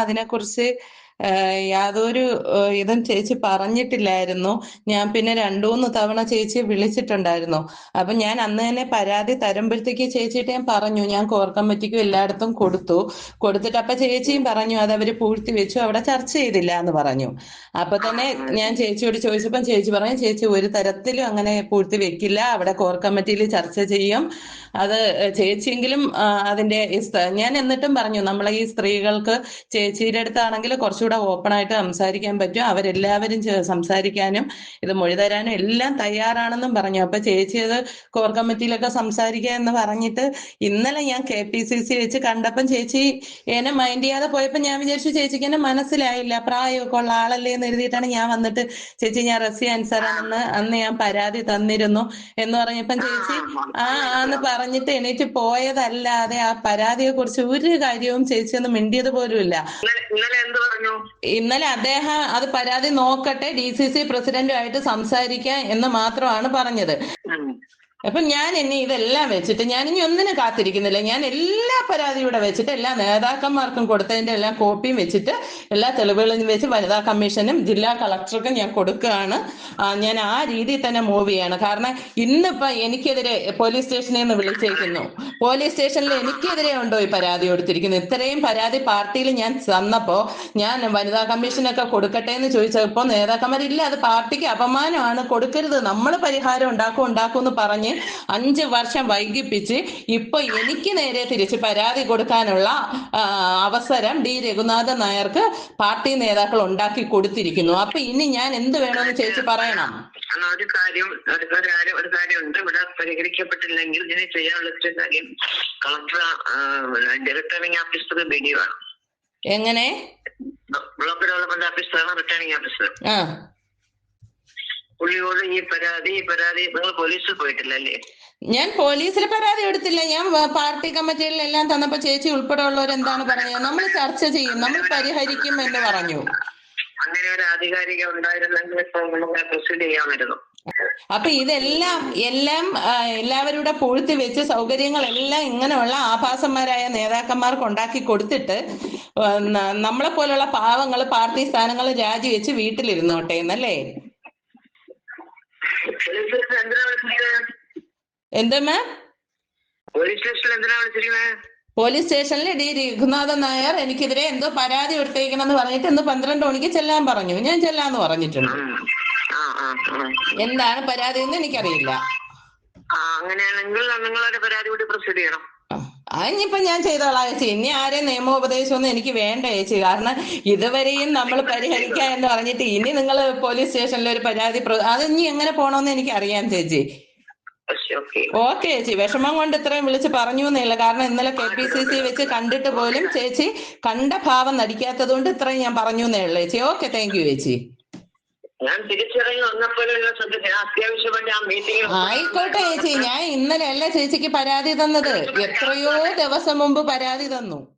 അതിനെക്കുറിച്ച് ഏഹ് യാതൊരു ഇതും ചേച്ചി പറഞ്ഞിട്ടില്ലായിരുന്നു. ഞാൻ പിന്നെ രണ്ടു മൂന്ന് തവണ ചേച്ചിയെ വിളിച്ചിട്ടുണ്ടായിരുന്നു. അപ്പൊ ഞാൻ അന്ന് തന്നെ പരാതി തരുമ്പോഴത്തേക്ക് ചേച്ചിയിട്ട് ഞാൻ പറഞ്ഞു ഞാൻ കോർ കമ്മിറ്റിക്കും എല്ലായിടത്തും കൊടുത്തു. കൊടുത്തിട്ട് അപ്പൊ ചേച്ചിയും പറഞ്ഞു അത് അവർ പൂഴ്ത്തി വെച്ചു അവിടെ ചർച്ച ചെയ്തില്ല എന്ന് പറഞ്ഞു. അപ്പൊ തന്നെ ഞാൻ ചേച്ചിയോട് ചോദിച്ചപ്പം ചേച്ചി പറഞ്ഞു ചേച്ചി ഒരു തരത്തിലും അങ്ങനെ പൂഴ്ത്തി വെക്കില്ല അവിടെ കോർ കമ്മിറ്റിയിൽ ചർച്ച ചെയ്യും. അത് ചേച്ചിയെങ്കിലും അതിന്റെ ഞാൻ എന്നിട്ടും പറഞ്ഞു നമ്മളെ ഈ സ്ത്രീകൾക്ക് ചേച്ചിയുടെ അടുത്താണെങ്കിൽ കുറച്ചുകൂടെ ഓപ്പൺ ആയിട്ട് സംസാരിക്കാൻ പറ്റും. അവരെല്ലാവരും സംസാരിക്കാനും ഇത് മൊഴി തരാനും എല്ലാം തയ്യാറാണെന്നും പറഞ്ഞു. അപ്പൊ ചേച്ചി അത് കോർ കമ്മിറ്റിയിലൊക്കെ സംസാരിക്കുക എന്ന് പറഞ്ഞിട്ട് ഇന്നലെ ഞാൻ കെ പി സി സി വെച്ച് കണ്ടപ്പം ചേച്ചി എന്നെ മൈൻഡ് ചെയ്യാതെ പോയപ്പോ ഞാൻ വിചാരിച്ചു ചേച്ചിക്ക് എന്നെ മനസ്സിലായില്ല. പ്രായമൊക്കെ ഉള്ള ആളല്ലേ എന്ന് എഴുതിയിട്ടാണ് ഞാൻ വന്നിട്ട് ചേച്ചി ഞാൻ റസി അൻസറാണെന്ന് അന്ന് ഞാൻ പരാതി തന്നിരുന്നു എന്ന് പറഞ്ഞപ്പം ചേച്ചി ആ ആന്ന് പറഞ്ഞിട്ട് എണീറ്റ് പോയതല്ലാതെ ആ പരാതിയെ കുറിച്ച് ഒരു കാര്യവും ചേച്ചി ഒന്നും മിണ്ടിയത് പോലുമില്ല. ഇന്നലെ എന്ത് പറഞ്ഞു? ഇന്നലെ അദ്ദേഹം അത് പരാതി നോക്കട്ടെ ഡി സി സി പ്രസിഡന്റുമായിട്ട് സംസാരിക്കാം എന്ന് മാത്രമാണ് പറഞ്ഞത്. അപ്പൊ ഞാൻ എന്നെ ഇതെല്ലാം വെച്ചിട്ട് ഞാൻ ഇനി ഒന്നിനും കാത്തിരിക്കുന്നില്ല. ഞാൻ എല്ലാ പരാതിയും ഇവിടെ വെച്ചിട്ട് എല്ലാ നേതാക്കന്മാർക്കും കൊടുത്തതിന്റെ എല്ലാം കോപ്പിയും വെച്ചിട്ട് എല്ലാ തെളിവുകളും വെച്ച് വനിതാ കമ്മീഷനും ജില്ലാ കളക്ടർക്കും ഞാൻ കൊടുക്കുകയാണ്. ഞാൻ ആ രീതിയിൽ തന്നെ മൂവ് ചെയ്യാണ്. കാരണം ഇന്നിപ്പോ എനിക്കെതിരെ പോലീസ് സ്റ്റേഷനിൽ നിന്ന് വിളിച്ചേക്കുന്നു. പോലീസ് സ്റ്റേഷനിൽ എനിക്കെതിരെ ഉണ്ടോ ഈ പരാതി കൊടുത്തിരിക്കുന്നു ഇത്രയും പരാതി പാർട്ടിയിൽ ഞാൻ തന്നപ്പോ ഞാൻ വനിതാ കമ്മീഷനൊക്കെ കൊടുക്കട്ടെ എന്ന് ചോദിച്ചപ്പോ നേതാക്കന്മാരില്ല അത് പാർട്ടിക്ക് അപമാനമാണ്. കൊടുക്കരുത്. നമ്മൾ പരിഹാരം ഉണ്ടാക്കും ഉണ്ടാക്കും എന്ന് പറഞ്ഞ് അഞ്ച് വർഷം വൈകിപ്പിച്ച് ഇപ്പൊ എനിക്ക് നേരെ തിരിച്ച് പരാതി കൊടുക്കാനുള്ള അവസരം ഡി. രഘുനാഥൻ നായർക്ക് പാർട്ടി നേതാക്കൾ ഉണ്ടാക്കി കൊടുത്തിരിക്കുന്നു. അപ്പൊ ഇനി ഞാൻ എന്ത് വേണമെന്ന് ചേച്ചി പറയണം? ഒരു കാര്യം ഒരു ഒരു കാര്യം ഒരു കാര്യമുണ്ട്. ഇവിടെ പരിഹരിക്കപ്പെട്ടില്ലെങ്കിൽ ഇതിനെ ചെയ്യാനുള്ള കാര്യം കളക്ടർ റിട്ടേണിംഗ് ഓഫീസർ ബി വേണം എങ്ങനെ? ബ്ലോക്ക് ഡെവലപ്മെന്റ് ഓഫീസറാണ് റിട്ടേണിംഗ് ഓഫീസർ പുള്ളിയോട് ഈ പരാതി പരാതി നിങ്ങൾ പോലീസിൽ പോയിട്ടില്ല അല്ലേ ഞാൻ പോലീസിൽ പരാതി എടുത്തില്ല. ഞാൻ പാർട്ടി പാർട്ടി കമ്മിറ്റികളിലെല്ലാം തന്നപ്പോ ചേച്ചി ഉൾപ്പെടെ ഉള്ളവർ എന്താണ് പറഞ്ഞത്? നമ്മൾ ചർച്ച ചെയ്യും നമ്മൾ പരിഹരിക്കും എന്ന് പറഞ്ഞു. അങ്ങനെ ഒരു ആധികാരിക ഉണ്ടായിരുന്നെങ്കിൽ പ്രൊസീഡ് ചെയ്യാമായിരുന്നു. അപ്പൊ ഇതെല്ലാം എല്ലാം എല്ലാവരുടെ പൂഴ്ത്തി വെച്ച് സൗകര്യങ്ങളെല്ലാം ഇങ്ങനെയുള്ള ആഭാസന്മാരായ നേതാക്കന്മാർക്ക് ഉണ്ടാക്കി കൊടുത്തിട്ട് നമ്മളെ പോലുള്ള പാവങ്ങൾ പാർട്ടി സ്ഥാനങ്ങൾ രാജിവെച്ച് വീട്ടിലിരുന്നോട്ടെ എന്നല്ലേ പോലീസ് സ്റ്റേഷനിൽ പോലീസ് ഡി രഘുനാഥൻ നായർ എനിക്കെതിരെ എന്തോ പരാതി എടുത്തേക്കണം എന്ന് പറഞ്ഞിട്ട് ഇന്ന് പന്ത്രണ്ട് മണിക്ക് ചെല്ലാൻ പറഞ്ഞു. ഞാൻ ചെല്ലാന്ന് പറഞ്ഞിട്ടുണ്ട്. എന്താണ് പരാതി എന്ന് എനിക്കറിയില്ല അങ്ങനെയാണെങ്കിൽ നിങ്ങളൊരു പരാതി കൂടി പ്രൊസീഡ് ചെയ്യണം. ആ ഇനിയിപ്പോ ഞാൻ ചെയ്തോളാം ചേച്ചി. ഇനി ആരെയും നിയമോപദേശമൊന്നും എനിക്ക് വേണ്ട ചേച്ചി. കാരണം ഇതുവരെയും നമ്മൾ പരിഹരിക്കുക എന്ന് പറഞ്ഞിട്ട് ഇനി നിങ്ങൾ പോലീസ് സ്റ്റേഷനിൽ ഒരു പരാതി പ്ര- അത് ഇനി എങ്ങനെ പോണോന്ന് എനിക്ക് അറിയാം ചേച്ചി. ഓക്കെ. ഓക്കെ ചേച്ചി. വിഷമം കൊണ്ട് ഇത്രയും വിളിച്ച് പറഞ്ഞു എന്നില്ല കാരണം ഇന്നലെ കെ പി സി സി വെച്ച് കണ്ടിട്ട് പോലും ചേച്ചി കണ്ട ഭാവം നടിക്കാത്തത് കൊണ്ട് ഇത്രയും ഞാൻ പറഞ്ഞു എന്നേ ഉള്ളൂ ചേച്ചി. ഓക്കെ താങ്ക് യു ചേച്ചി. ഞാൻ മീറ്റിംഗ് ആയിക്കോട്ടെ ചേച്ചി. ഞാൻ ഇന്നലെ അല്ല ചേച്ചിക്ക് പരാതി തന്നത്. എത്രയോ ദിവസം മുമ്പ് പരാതി തന്നു.